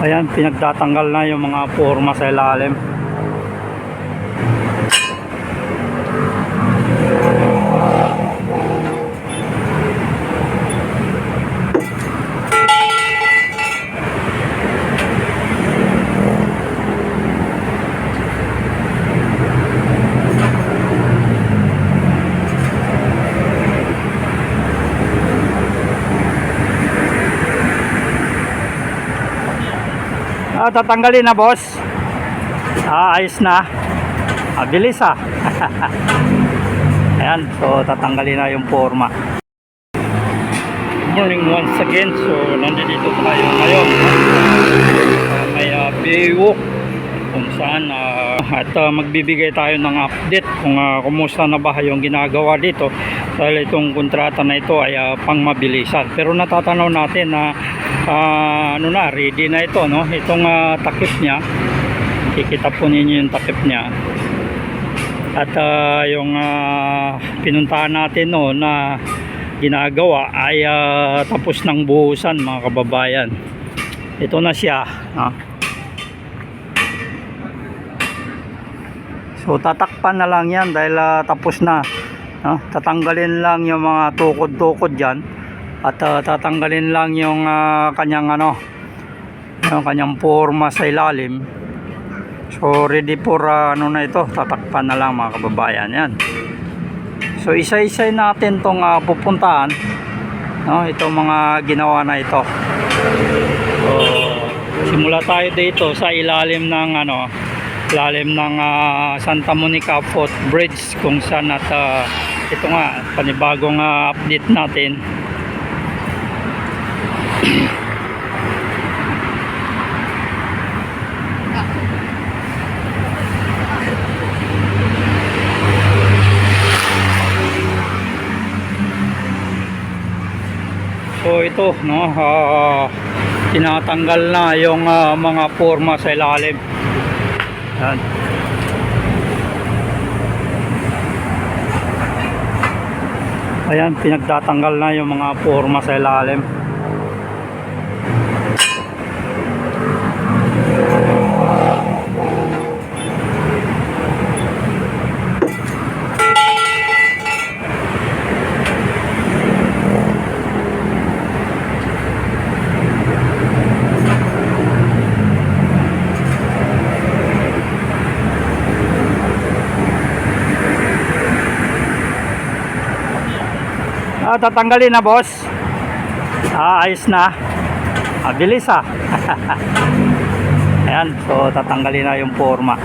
Ayan, pinagtatanggal na yung mga forma sa ilalim. Ah, tatanggalin na boss. Ah, ayos na. Ah, bilis ah. Ayan, so tatanggalin na yung forma. Good morning once again. So, nandito tayo ngayon. Uh, may uh, Baywalk kung saan ah, at ah, magbibigay tayo ng update kung ah, kumusta na ba yung ginagawa dito. Dahil itong kontrata na ito ay ah, pang mabilisan pero natatanaw natin na ah, ano na ready na ito no? Itong ah, takip niya. Kikita po ninyo yung takip niya. At ah, yung ah, pinuntahan natin no na ginagawa ay ah, tapos ng buhusan mga kababayan. Ito na siya no? So tatakpan na lang yan dahil ah, tapos na. No? Tatanggalin lang yung mga tukod-tukod diyan at ah, tatanggalin lang yung ah, kanyang ano yung kanyang forma sa ilalim. So ready for ah, ano na ito, tatakpan na lang mga kababayan yan. So isa-isa natin tong ah, pupuntahan no, itong mga ginawa na ito. So simula tayo dito sa ilalim ng ano lalim ng ah, Santa Monica Foot Bridge kung saan at ah, ito nga panibagong ah, update natin. So ito no ah, tinatanggal na yung ah, mga forma sa ilalim yan. Ayan, pinagtatanggal na yung mga forma sa ilalim. Ah, tatanggalin na boss. Ah, ayos na. Ah, bilis ah. Ayan, so tatanggalin na yung forma.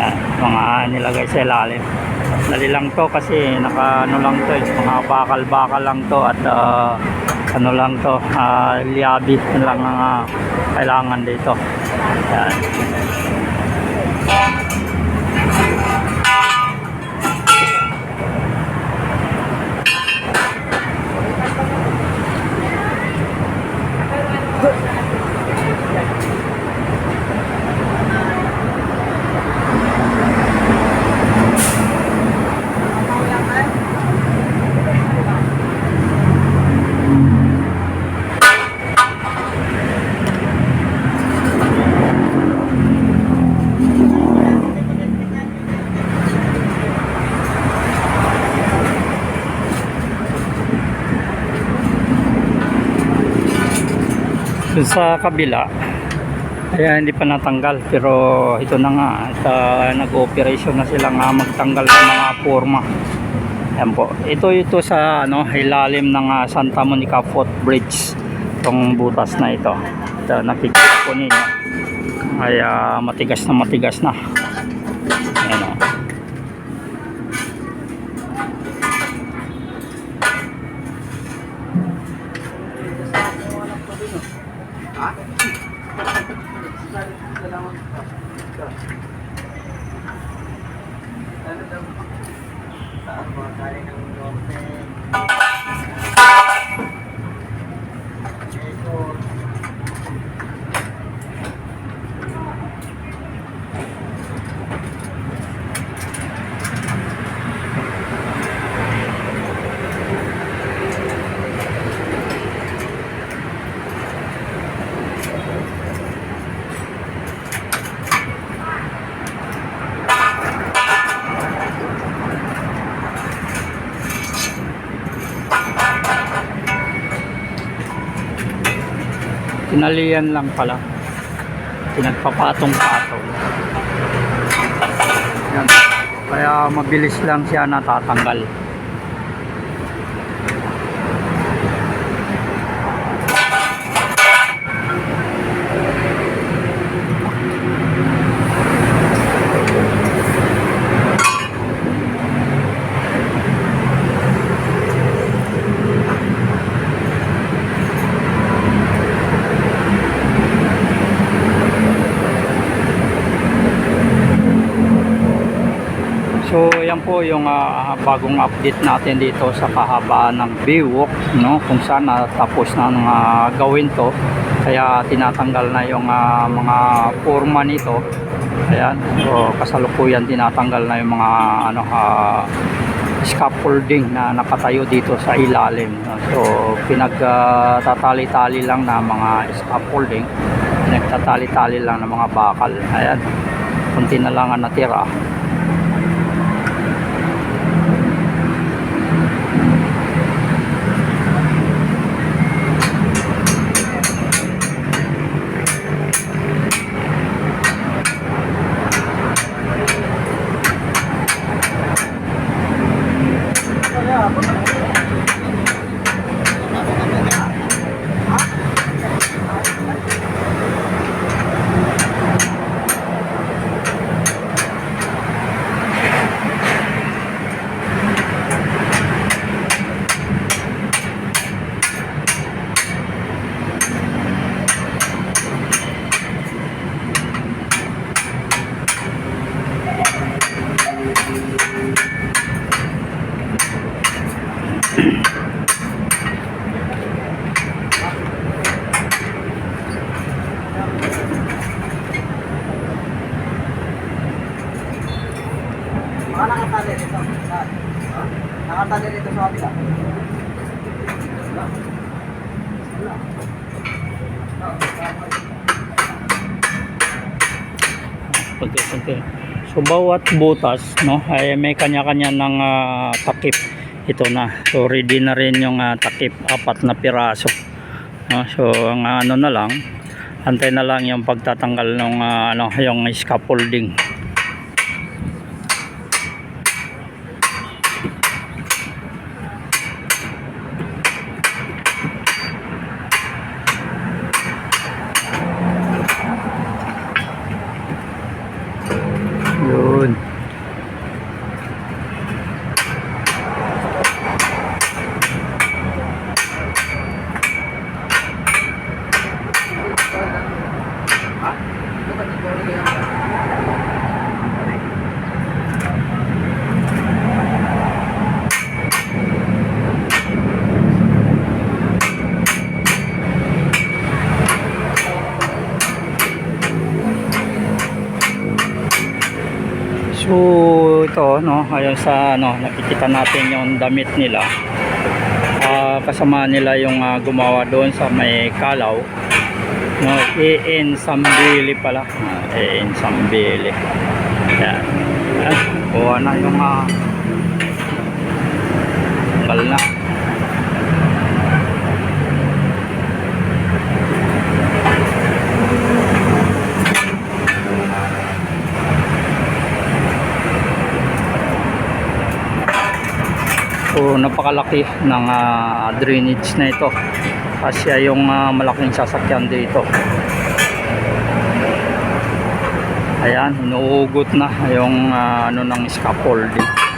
Ayan, mga nilagay sa ilalim. Dali lang to kasi naka ano lang to, eh, mga bakal-bakal lang to at ah, ano lang to, ah, liabi lang ang ah, kailangan dito. Ayan. Sa kabila kaya hindi pa natanggal. Pero ito na nga at ah, nag-operation na sila nga magtanggal ng mga forma. Yan po. Ito ito sa ano ilalim ng ah, Santa Monica Footbridge itong butas na ito. Ah, nakikita po ninyo. Ay ah, matigas na matigas na Tinalian lang pala. Pinagpapatong-patong. Yan. Kaya mabilis lang siya natatanggal. Yan po yung ah, bagong update natin dito sa kahabaan ng Baywalk, no? Kung saan natapos na ng ah, gawin to. Kaya tinatanggal na yung ah, mga forma nito. Ayan. So, kasalukuyan tinatanggal na yung mga ano ah, scaffolding na nakatayo dito sa ilalim. no? So, pinagtatali-tali lang na mga scaffolding. Pinagtatali-tali lang ng mga bakal. Ayan. Kunti na lang ang natira. Konti-konti. So bawat butas no ay may kanya-kanya ng ah, takip. Ito na. So ready na rin yung ah, takip apat na piraso. No? So ang ano na lang antay na lang yung pagtatanggal ng ah, ano yung scaffolding. So ito no, ayon sa ano, nakikita natin yung damit nila. Ah, kasama nila yung ah, gumawa doon sa may Kalaw. No, EN Sambili pala. Ah, EN Sambili. Yan. Ah, kuha na yung ah, tanggal na. Napakalaki ng ah, drainage na ito. Kasi yung ah, malaking sasakyan dito. Ayan, inuugot na yung ah, ano ng scaffolding.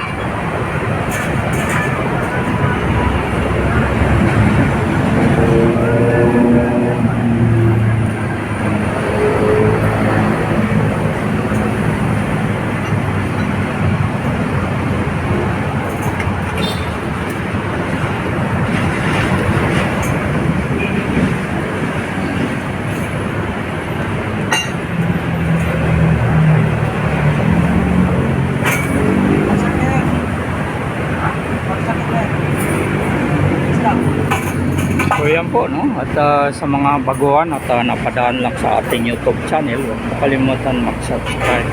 Yan po no at ah, sa mga baguhan at ah, napadaan lang sa ating YouTube channel huwag kalimutan mag-subscribe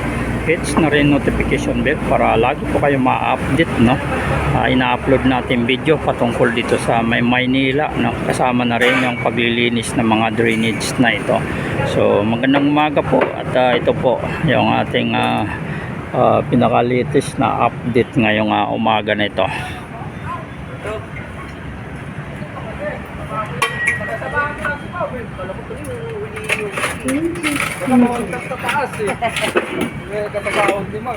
hits na rin notification bell para lagi po kayo ma-update no. Ah, ina-upload natin video patungkol dito sa may Maynila no. Kasama na rin yung paglilinis ng mga drainage na ito. So magandang umaga po at ah, ito po yung ating ah, ah, pinaka-latest na update ngayong ah, umaga na ito. Nakapunta sa taas eh. May katagaon din mo.